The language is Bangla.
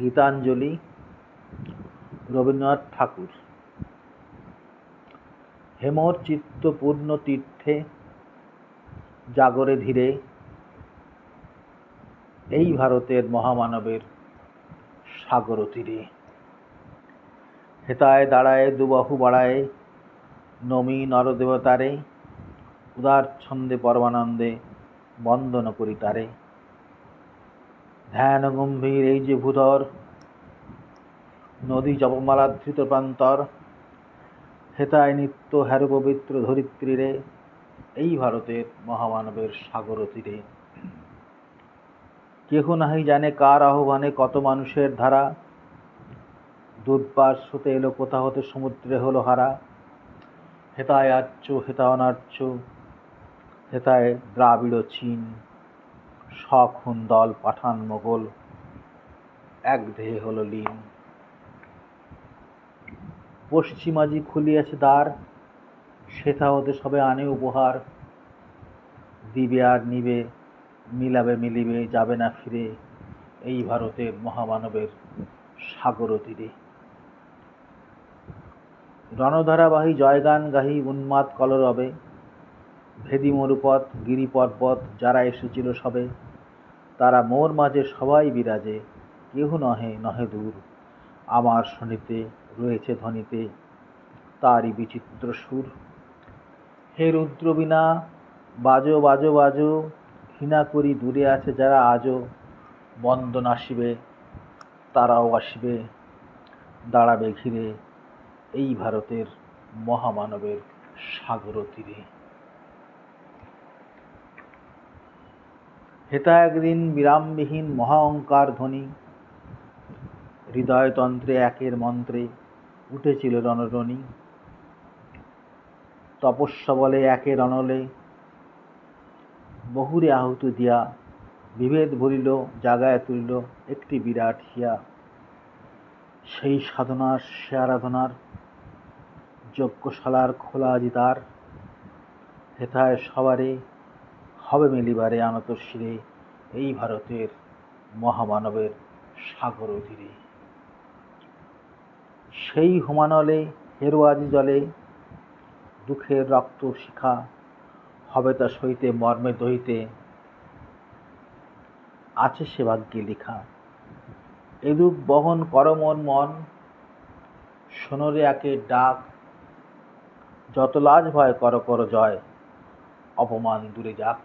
গীতাঞ্জলি, রবীন্দ্রনাথ ঠাকুর। হেমর চিত্ত পূর্ণ তীর্থে জাগরে ধীরে এই ভারতের মহামানবের সাগর তীরে হেতায় দাঁড়ায় দুবাহু বাড়ায় নমি নরদেবতারে, উদার ছন্দে পরমানন্দে বন্দন করি তারে। ধ্যান গম্ভীর এই যে ভূধর, নদী জপমালা ধৃত প্রান্তর, হেতায় নিত্য হ্যারো পবিত্র ধরিত্রীরে, এই ভারতের মহামানবের সাগর তীরে। কেহ নাহি জানে কার আহ্বানে কত মানুষের ধারা। দূরপাশ হতে এলো, কোথা হতে সমুদ্রে হলো হারা। হেতায় আচ্য হেতা অনার্য হেতায় দ্রাবিড় চীন। সখুন দল পাঠান মোগল। এক দেহে হলো লীন। পশ্চিমাজি খুলিয়াছে দ্বার, সেথা হতে সবে আনে উপহার। দিবে আর নিবে, মিলাবে মিলিবে, যাবে না ফিরে এই ভারতের মহামানবের সাগর তীরে। রণধারাবাহী জয়গান গাহি উন্মাদ কলরবে ভেদি মরুপথ, গিরি পর্বত, যারা এসেছিল সবে, তারা মোর মাঝে সবাই বিরাজে, কেহ নহে নহে দূর। আমার শনিতে রয়েছে ধ্বনিতে, তারই বিচিত্র সুর। হে রুদ্রবীণা, বাজো বাজো বাজো, ঘৃণা করি, দূরে আছে যারা আজও, বন্দন আসিবে, তারাও আসিবে, দাঁড়াবে ঘিরে, এই ভারতের মহামানবের সাগর তীরে। হেতা একদিন বিরামবিহীন মহাঙ্কার ধ্বনি। হৃদয়তন্ত্রে একের মন্ত্রে উঠেছিল রণরণী তপস্যা বলে একের অনলে। বহুরে আহুতি দিয়া বিভেদ ভরিল, জাগায় তুলিল একটি বিরাট হিয়া। সেই সাধনার, সে আরাধনার, যজ্ঞশালার খোলা জিতার হেথায় সবারে, হবে মিলিবারে আনত শিরে। এই ভারতের মহামানবের সাগর ধীরে সেই হোমানলে হেরোয়াজি জলে দুঃখের রক্ত শিখা হবে তা সইতে মর্মে দহিতে আছে সে ভাগ্যে লেখা। এরূপ বহন কর মন শোনরে একে ডাক, যত লাজ ভয় কর কর জয়, অপমান দূরে যাক।